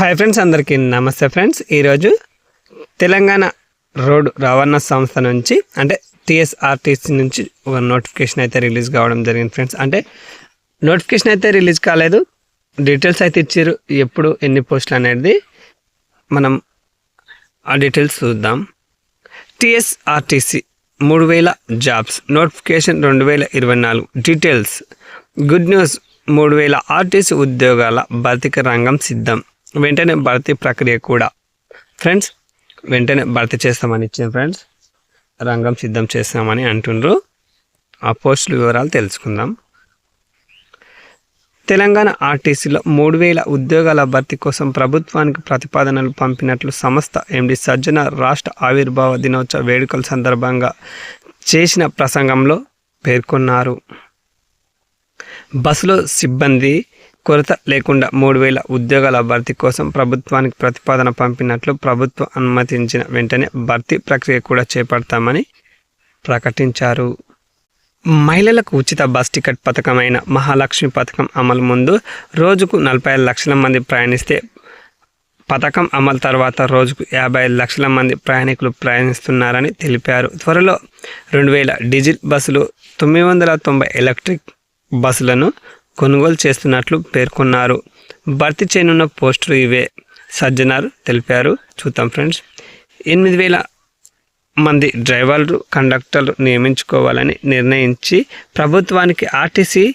Hi friends అందరికీ నమస్తే friends. ఈరోజు తెలంగాణ రోడ్డు రవాణా సంస్థ నుంచి అంటే టీఎస్ఆర్టీసీ నుంచి ఒక నోటిఫికేషన్ అయితే రిలీజ్ కావడం జరిగింది ఫ్రెండ్స్. అంటే నోటిఫికేషన్ అయితే రిలీజ్ కాలేదు. డీటెయిల్స్ అయితే ఇచ్చారు. ఎప్పుడు ఎన్ని పోస్టులు అనేది మనం ఆ డీటెయిల్స్ చూద్దాం. టీఎస్ఆర్టీసీ మూడు వేల జాబ్స్ నోటిఫికేషన్ రెండు వేల ఇరవై నాలుగు. డీటెయిల్స్ గుడ్ న్యూస్ మూడు వేల ఆర్టీసీ ఉద్యోగాల భౌతిక రంగం సిద్ధం. వెంటనే భర్తీ ప్రక్రియ కూడా. ఫ్రెండ్స్ వెంటనే భర్తీ చేస్తామని ఇచ్చింది ఫ్రెండ్స్ రంగం సిద్ధం చేస్తామని అంటుండ్రు. ఆ పోస్టుల వివరాలు తెలుసుకుందాం. తెలంగాణ ఆర్టీసీలో మూడు వేల ఉద్యోగాల భర్తీ కోసం ప్రభుత్వానికి ప్రతిపాదనలు పంపినట్లు సంస్థ ఎండి సజ్జన రాష్ట్ర ఆవిర్భావ దినోత్సవ వేడుకల సందర్భంగా చేసిన ప్రసంగంలో పేర్కొన్నారు. బస్సులో సిబ్బంది కొరత లేకుండా మూడు వేల ఉద్యోగాల భర్తీ కోసం ప్రభుత్వానికి ప్రతిపాదన పంపినట్లు ప్రభుత్వం అనుమతించిన వెంటనే భర్తీ ప్రక్రియ కూడా చేపడతామని ప్రకటించారు. మహిళలకు ఉచిత బస్ టికెట్ పథకమైన మహాలక్ష్మి పథకం అమలు ముందు రోజుకు నలభై ఐదు లక్షల మంది ప్రయాణిస్తే పథకం అమలు తర్వాత రోజుకు యాభై ఐదు లక్షల మంది ప్రయాణికులు ప్రయాణిస్తున్నారని తెలిపారు. త్వరలో రెండు వేల డీజిల్ బస్సులు తొమ్మిది వందల తొంభై ఎలక్ట్రిక్ బస్సులను కొనుగోలు చేస్తున్నట్లు పేర్కొన్నారు. భర్తీ చేయనున్న పోస్టులు ఇవే సజ్జనార్ తెలిపారు. చూద్దాం ఫ్రెండ్స్. ఎనిమిది వేల మంది డ్రైవర్లు కండక్టర్లు నియమించుకోవాలని నిర్ణయించి ప్రభుత్వానికి ఆర్టీసీ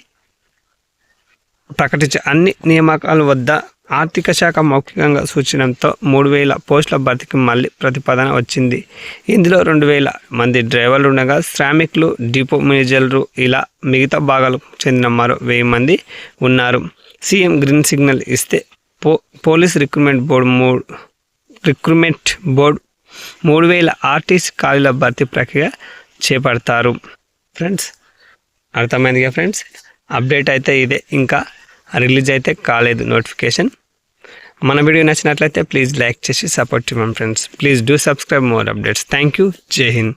ప్రకటించే అన్ని నియామకాల వద్ద ఆర్థిక శాఖ మౌఖికంగా సూచనతో మూడు వేల పోస్టుల భర్తీకి మళ్ళీ ప్రతిపాదన వచ్చింది. ఇందులో రెండు వేల మంది డ్రైవర్లు ఉండగా శ్రామికులు డిపో మేనేజర్లు ఇలా మిగతా భాగాలకు చెందిన మరో వెయ్యి మంది ఉన్నారు. సీఎం గ్రీన్ సిగ్నల్ ఇస్తే పో పోలీస్ రిక్రూట్మెంట్ బోర్డు మూడు రిక్రూట్మెంట్ బోర్డు మూడు వేల ఆర్టీసీ ఖాళీల భర్తీ ప్రక్రియ చేపడతారు. ఫ్రెండ్స్ అర్థమైందిగా ఫ్రెండ్స్? అప్డేట్ అయితే ఇదే. ఇంకా రిలీజ్ అయితే కాలేదు నోటిఫికేషన్. మన వీడియో నచ్చినట్లయితే ప్లీజ్ లైక్ చేసి సపోర్ట్ ఇవ్వండి friends. Please do subscribe more updates. Thank you Jai Hind.